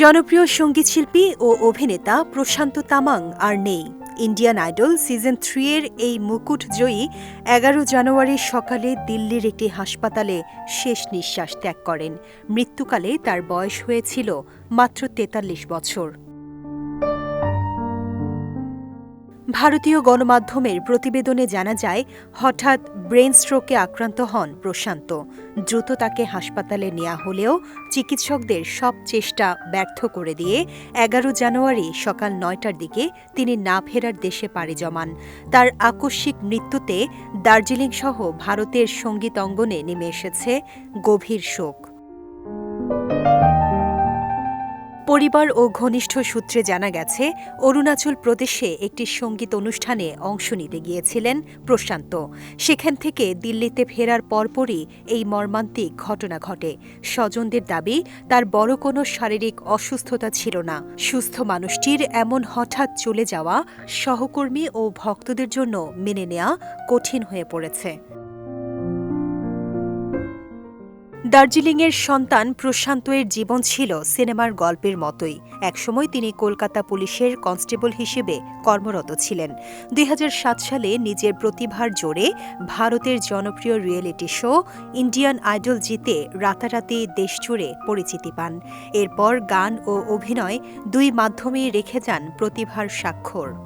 জনপ্রিয় সংগীত শিল্পী ও অভিনেতা প্রশান্ত তামাং আর নেই। ইন্ডিয়ান আইডল সিজন থ্রি এর এই মুকুট জয়ী এগারো জানুয়ারি সকালে দিল্লির একটি হাসপাতালে শেষ নিঃশ্বাস ত্যাগ করেন। মৃত্যুকালে তার বয়স হয়েছিল মাত্র তেতাল্লিশ বছর। ভারতীয় গণমাধ্যমের প্রতিবেদনে জানা যায়, হঠাৎ ব্রেন স্ট্রোকে আক্রান্ত হন প্রশান্ত। দ্রুত তাকে হাসপাতালে নেওয়া হলেও চিকিৎসকদের সব চেষ্টা ব্যর্থ করে দিয়ে এগারো জানুয়ারি সকাল নয়টার দিকে তিনি না ফেরার দেশে পাড়ি জমান। তার আকস্মিক মৃত্যুতে দার্জিলিং সহ ভারতের সংগীত অঙ্গনে নেমে এসেছে গভীর শোক। পরিবার ও ঘনিষ্ঠ সূত্রে জানা গেছে, অরুণাচল প্রদেশে একটি সংগীত অনুষ্ঠানে অংশ নিতে গিয়েছিলেন প্রশান্ত। সেখান থেকে দিল্লিতে ফেরার পরপরই এই মর্মান্তিক ঘটনা ঘটে। স্বজনদের দাবি, তার বড় কোনো শারীরিক অসুস্থতা ছিল না। সুস্থ মানুষটির এমন হঠাৎ চলে যাওয়া সহকর্মী ও ভক্তদের জন্য মেনে নেওয়া কঠিন হয়ে পড়েছে। দার্জিলিংয়ের সন্তান প্রশান্ত এর জীবন ছিল সিনেমার গল্পের মতোই। একসময় তিনি কলকাতা পুলিশের কনস্টেবল হিসেবে কর্মরত ছিলেন। দুই হাজার সাত সালে নিজের প্রতিভার জোরে ভারতের জনপ্রিয় রিয়েলিটি শো ইন্ডিয়ান আইডল জিতে রাতারাতি দেশজুড়ে পরিচিতি পান। এরপর গান ও অভিনয় দুই মাধ্যমেই রেখে যান প্রতিভার স্বাক্ষর।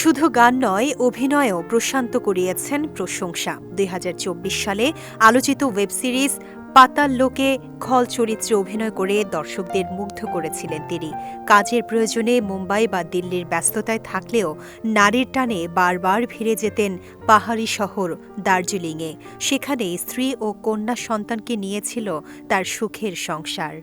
শুধু গান নয়, অভিনয়েও প্রশান্ত করিয়েছেন প্রশংসা। দুই হাজার চব্বিশ সালে আলোচিত ওয়েব সিরিজ পাতাল লোকে খল চরিত্রে অভিনয় করে দর্শকদের মুগ্ধ করেছিলেন তিনি। কাজের প্রয়োজনে মুম্বাই বা দিল্লির ব্যস্ততায় থাকলেও নারীর টানে বারবার ফিরে যেতেন পাহাড়ি শহর দার্জিলিংয়ে। সেখানে স্ত্রী ও কন্যা সন্তানকে নিয়েছিল তার সুখের সংসার।